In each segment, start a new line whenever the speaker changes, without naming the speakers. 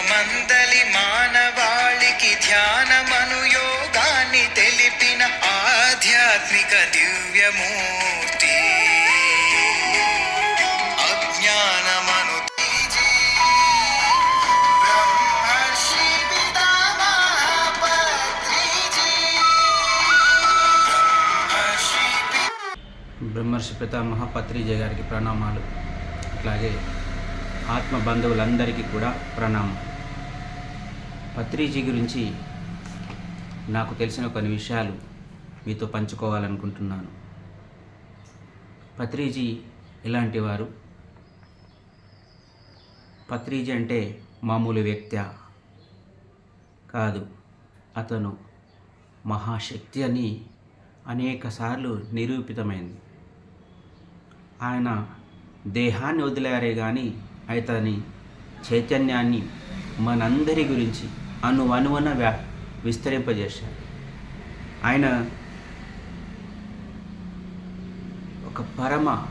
విశ్వమందలి మానవాళికి ధ్యానమను యోగాన్ని తెలిపిన ఆధ్యాత్మిక దివ్యమూర్తి. అజ్ఞానమను బ్రహ్మర్షి బ్రహ్మర్షి పితామహ
పత్రిజయ గారికి ప్రణామాలు. అట్లాగే ఆత్మ బంధువులందరికీ కూడా ప్రణామం. పత్రిజీ గురించి నాకు తెలిసిన కొన్ని విషయాలు మీతో పంచుకోవాలనుకుంటున్నాను. పత్రిజీ ఇలాంటి వారు? పత్రిజీ అంటే మామూలు వ్యక్త కాదు. అతను మహాశక్తి అని అనేకసార్లు నిరూపితమైంది. ఆయన దేహాన్ని వదిలారే కానీ అతని చైతన్యాన్ని మనందరి గురించి అను అనువన వ్యా విస్తరింపజేశాడు ఆయన ఒక పరమ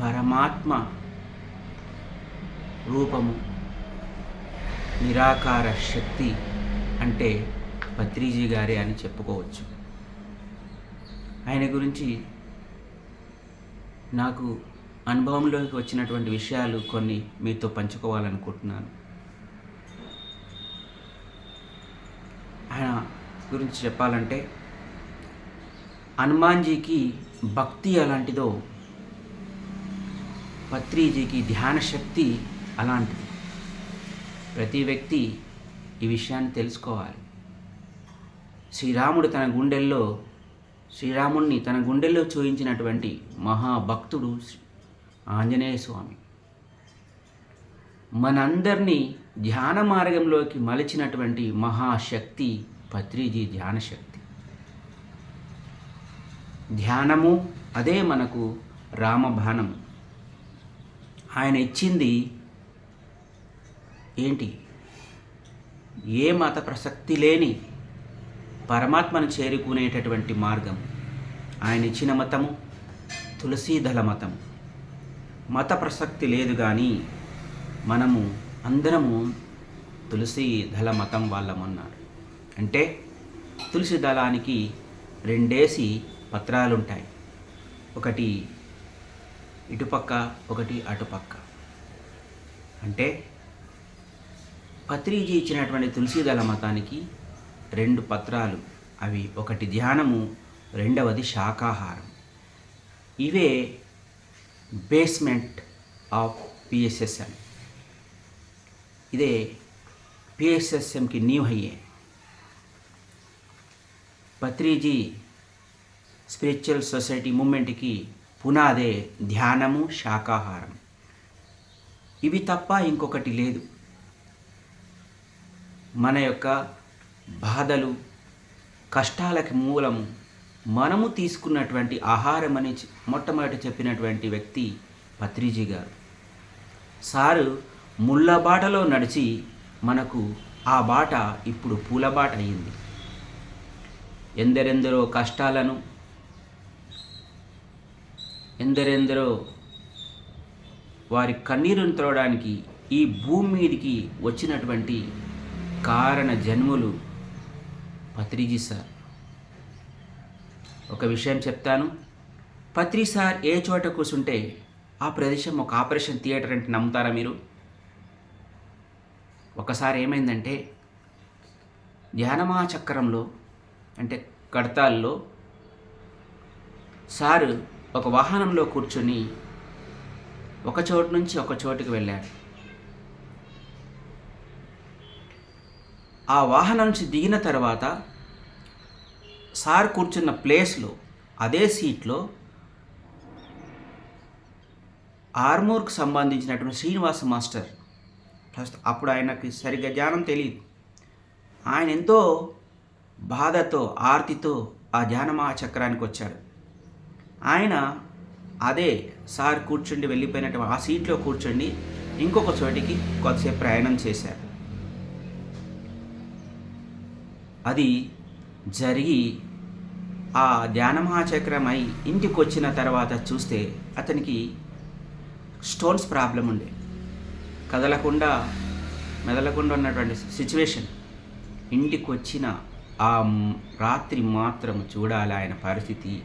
పరమాత్మ రూపము నిరాకార శక్తి అంటే పత్రిజీ గారే అని చెప్పుకోవచ్చు. ఆయన గురించి నాకు అనుభవంలోకి వచ్చినటువంటి విషయాలు కొన్ని మీతో పంచుకోవాలనుకుంటున్నాను ఆయన గురించి చెప్పాలంటే హనుమాన్జీకి భక్తి అలాంటిదో పత్రిజీకి ధ్యాన శక్తి అలాంటిది. ప్రతి వ్యక్తి ఈ విషయాన్ని తెలుసుకోవాలి. శ్రీరాముడు తన గుండెల్లో శ్రీరాముణ్ణి తన గుండెల్లో చూయించినటువంటి మహాభక్తుడు ఆంజనేయ స్వామి. మనందరినీ ధ్యాన మార్గంలోకి మలిచినటువంటి మహాశక్తి పత్రిజీ ధ్యానశక్తి. ధ్యానము అదే మనకు రామబాణం. ఆయన ఇచ్చింది ఏంటి? ఏ మత ప్రసక్తి లేని పరమాత్మను చేరుకునేటటువంటి మార్గం. ఆయన ఇచ్చిన మతము తులసీదళ మతం మత ప్రసక్తి లేదు కానీ మనము అందరము తులసీదళ మతం వాళ్ళమన్నారు అంటే తులసి దళానికి రెండేసి పత్రాలుంటాయి. ఒకటి ఇటుపక్క ఒకటి అటుపక్క. అంటే పత్రిజీ ఇచ్చినటువంటి తులసీదళ మతానికి రెండు పత్రాలు. అవి ఒకటి ధ్యానము రెండవది శాకాహారం ఇవే బేస్మెంట్ ఆఫ్ పిఎస్ఎస్ఎం ఇదే పిఎస్ఎస్ఎంకి న్యూ అయ్యే పత్రిజీ స్పిరిచువల్ సొసైటీ మూమెంట్కి పునాదే ధ్యానము శాకాహారం. ఇవి తప్ప ఇంకొకటి లేదు. మన యొక్క బాధలు కష్టాలకి మూలము మనము తీసుకున్నటువంటి ఆహారం అని మొట్టమొదటి చెప్పినటువంటి వ్యక్తి పత్రిజీ గారు. సారు ముళ్ళ బాటలో నడిచి మనకు ఆ బాట ఇప్పుడు పూల బాట అయింది. ఎందరెందరో కష్టాలను ఎందరెందరో వారి కన్నీరును త్రోవడానికి ఈ భూమి మీదకి వచ్చినటువంటి కారణ జన్ములు పత్రిజీ సార్. ఒక విషయం చెప్తాను. పత్రి సార్ ఏ చోట కూర్చుంటే ఆ ప్రదేశం ఒక ఆపరేషన్ థియేటర్ అంటే నమ్ముతారా మీరు? ఒకసారి ఏమైందంటే ధ్యానమా చక్రంలో అంటే కడతాల్లో సారు ఒక వాహనంలో కూర్చొని ఒక చోటు నుంచి ఒక చోటుకి వెళ్ళాడు. ఆ వాహనం నుంచి దిగిన తర్వాత సార్ కూర్చున్న ప్లేస్లో అదే సీట్లో ఆర్మూర్కు సంబంధించినటువంటి శ్రీనివాస మాస్టర్. ప్లస్ అప్పుడు ఆయనకి సరిగ్గా జ్ఞానం తెలియదు ఆయన ఎంతో బాధతో ఆర్తితో ఆ ధ్యానమా చక్రానికి వచ్చాడు ఆయన అదే సార్ కూర్చుండి వెళ్ళిపోయినట్టు ఆ సీట్లో కూర్చుండి ఇంకొక చోటికి కొద్దిసేపు ప్రయాణం చేశారు. అది జరిగి ఆ ధ్యానమహాచక్రమై అయి ఇంటికి వచ్చిన తర్వాత చూస్తే అతనికి స్టోన్స్ ప్రాబ్లం ఉండే. కదలకుండా మెదలకుండా ఉన్నటువంటి సిచ్యువేషన్. ఇంటికి వచ్చిన ఆ రాత్రి మాత్రం చూడాలి ఆయన పరిస్థితి.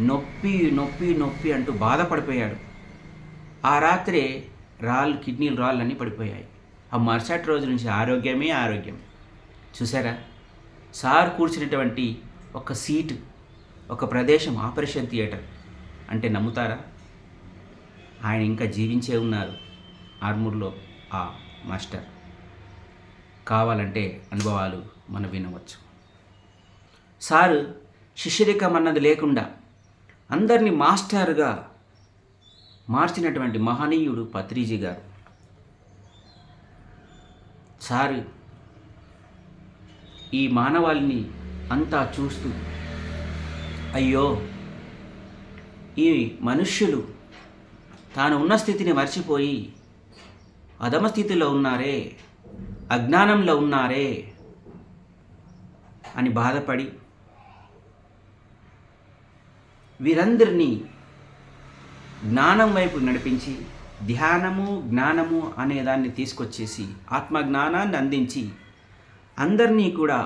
నొప్పి నొప్పి నొప్పి అంటూ బాధపడిపోయాడు. ఆ రాత్రే రాళ్ళు కిడ్నీలు రాళ్ళన్నీ పడిపోయాయి. ఆ మరుసటి రోజు నుంచి ఆరోగ్యమే ఆరోగ్యం. చూసారా సార్ కూర్చున్నటువంటి ఒక సీటు ఒక ప్రదేశం ఆపరేషన్ థియేటర్. అంటే నమ్ముతారా? ఆయన ఇంకా జీవించే ఉన్నారు ఆర్మూర్లో ఆ మాస్టర్. కావాలంటే అనుభవాలు మనం వినవచ్చు. సారు శిష్యరికం అన్నది లేకుండా అందరినీ మాస్టర్గా మార్చినటువంటి మహనీయుడు పత్రిజీ గారు. సారు ఈ మానవాళిని అంతా చూస్తూ అయ్యో ఈ మనుష్యులు తాను ఉన్న స్థితిని మర్చిపోయి అధమస్థితిలో ఉన్నారే అజ్ఞానంలో ఉన్నారే అని బాధపడి వీరందరినీ జ్ఞానం వైపు నడిపించి ధ్యానము జ్ఞానము అనే దాన్ని తీసుకొచ్చేసి ఆత్మ జ్ఞానాన్ని అందించి అందరినీ కూడా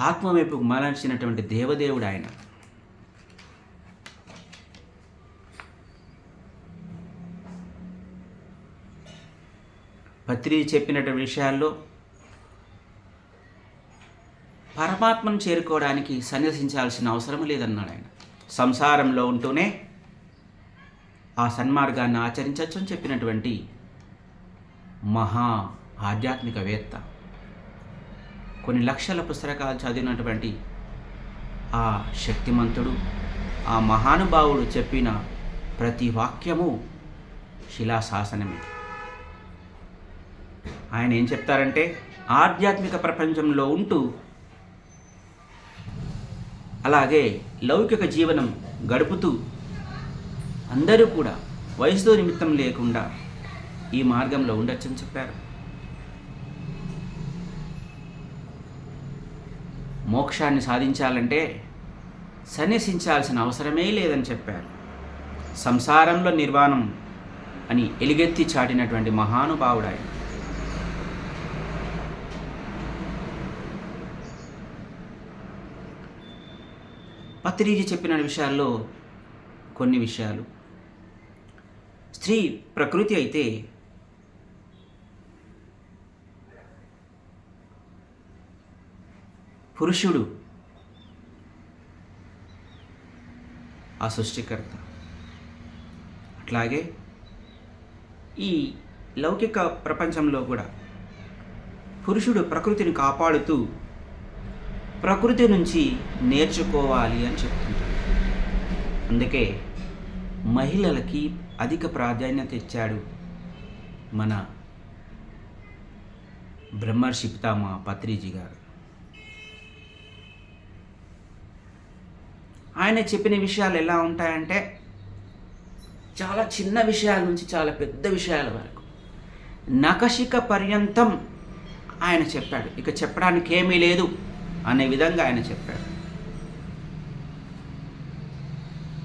ఆత్మ వైపుకు మలర్చినటువంటి దేవదేవుడు ఆయన. పత్రి చెప్పినటువంటి విషయాల్లో పరమాత్మను చేరుకోవడానికి సన్యసించాల్సిన అవసరం లేదన్నాడు ఆయన. సంసారంలో ఉంటూనే ఆ సన్మార్గాన్ని ఆచరించవచ్చు అని చెప్పినటువంటి మహా ఆధ్యాత్మికవేత్త. కొన్ని లక్షల పుస్తకాలు చదివినటువంటి ఆ శక్తిమంతుడు ఆ మహానుభావుడు చెప్పిన ప్రతి వాక్యము శిలాశాసనమే. ఆయన ఏం చెప్తారంటే ఆధ్యాత్మిక ప్రపంచంలో ఉంటూ అలాగే లౌకిక జీవనం గడుపుతూ అందరూ కూడా వయసుతో నిమిత్తం లేకుండా ఈ మార్గంలో ఉండొచ్చని చెప్పారు. మోక్షాన్ని సాధించాలంటే సన్యసించాల్సిన అవసరమే లేదని చెప్పారు. సంసారంలో నిర్వాణం అని ఎలుగెత్తి చాటినటువంటి మహానుభావుడు ఆయన. పత్రిజీ చెప్పిన విషయాల్లో కొన్ని విషయాలు. స్త్రీ ప్రకృతి అయితే పురుషుడు ఆ సృష్టికర్త. అట్లాగే ఈ లౌకిక ప్రపంచంలో కూడా పురుషుడు ప్రకృతిని కాపాడుతూ ప్రకృతి నుంచి నేర్చుకోవాలి అని చెప్తుంటాడు అందుకే మహిళలకి అధిక ప్రాధాన్యత ఇచ్చాడు మన బ్రహ్మర్షి పితామ పత్రిజీ గారు. ఆయన చెప్పిన విషయాలు ఎలా ఉంటాయంటే చాలా చిన్న విషయాల నుంచి చాలా పెద్ద విషయాల వరకు. నకశిక పర్యంతం ఆయన చెప్పాడు. ఇక చెప్పడానికి ఏమీ లేదు. అనే విధంగా ఆయన చెప్పాడు.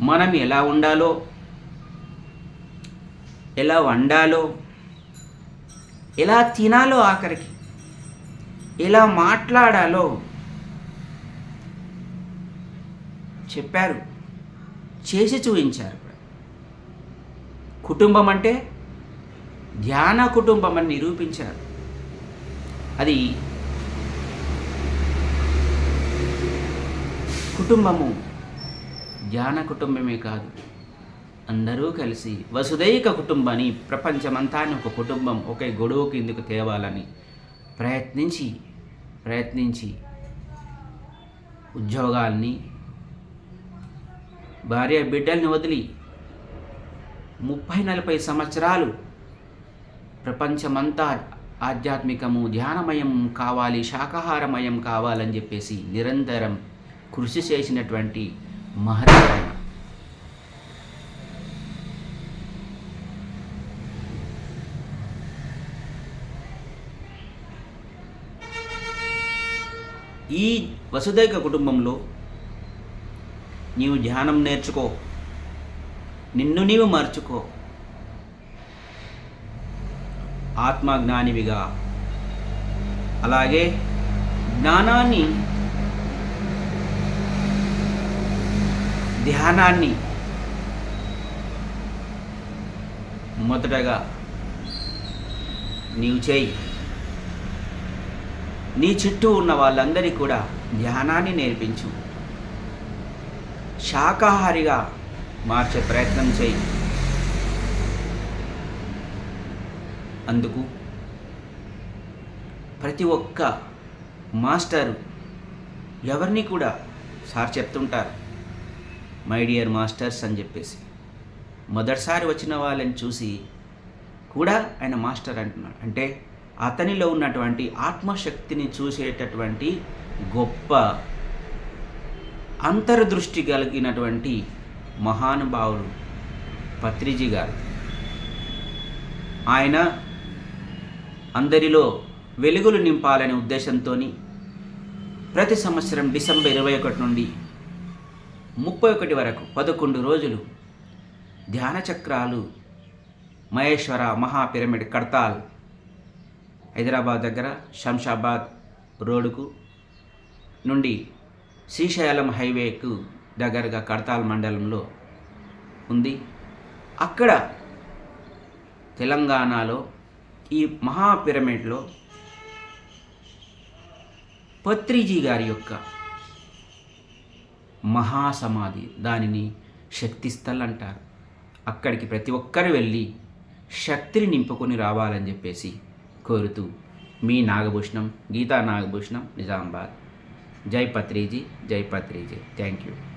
మనం ఎలా ఉండాలో ఎలా వండాలో ఎలా తినాలో ఆఖరికి ఎలా మాట్లాడాలో చెప్పారు చేసి చూపించారు. కుటుంబం అంటే ధ్యాన కుటుంబం అని నిరూపించారు. అది కుటుంబము. ధ్యాన కుటుంబమే కాదు. అందరూ కలిసి వసుదైక కుటుంబాన్ని ప్రపంచమంతా ఒక కుటుంబం ఒకే గొడవ కిందకు తేవాలని ప్రయత్నించి ప్రయత్నించి ఉద్యోగాల్ని భార్య బిడ్డల్ని వదిలి ముప్పై నలభై సంవత్సరాలు ప్రపంచమంతా ఆధ్యాత్మికము ధ్యానమయం కావాలి శాకాహారమయం కావాలని చెప్పేసి నిరంతరం కృషి చేసినటువంటి మహర్షి ఈ వసుదైక కుటుంబంలో నీవు ధ్యానం నేర్చుకో. నిన్ను నీవు మార్చుకో. ఆత్మజ్ఞానివిగా. అలాగే జ్ఞానాన్ని ధ్యానాన్ని మొదటగా నీవు చేయి. నీ చుట్టూ ఉన్న వాళ్ళందరికీ కూడా ధ్యానాన్ని నేర్పించు. శాకాహారిగా మార్చే ప్రయత్నం చేయి. అందుకు ప్రతి ఒక్క మాస్టరు ఎవరిని కూడా సార్ చెప్తుంటారు. మై డియర్ మాస్టర్స్ అని చెప్పేసి. మొదటిసారి వచ్చిన వాళ్ళని చూసి కూడా ఆయన మాస్టర్ అంటున్నాడు. అంటే అతనిలో ఉన్నటువంటి ఆత్మశక్తిని చూసేటటువంటి గొప్ప అంతర్దృష్టి కలిగినటువంటి మహానుభావుడు పత్రిజీ గారు. ఆయన అందరిలో వెలుగులు నింపాలనే ఉద్దేశంతో ప్రతి సంవత్సరం డిసెంబర్ ఇరవై ఒకటి నుండి ముప్పై ఒకటి వరకు పదకొండు రోజులు ధ్యాన చక్రాలు మహేశ్వర మహా పిరమిడ్ కడతాల్. హైదరాబాద్ దగ్గర శంషాబాద్ రోడ్డుకు నుండి శ్రీశైలం హైవేకు దగ్గరగా కడతాల్ మండలంలో ఉంది. అక్కడ తెలంగాణలో ఈ మహా పిరమిడ్లో పత్రిజీ గారి యొక్క మహాసమాధి. దానిని శక్తిస్థల్ అంటారు. అక్కడికి ప్రతి ఒక్కరు వెళ్ళి శక్తిని నింపుకొని రావాలని చెప్పేసి కోరుతూ మీ నాగభూషణం గీతా నాగభూషణం నిజామాబాద్. జై పత్రిజీ జై పత్రిజీ. Thank you.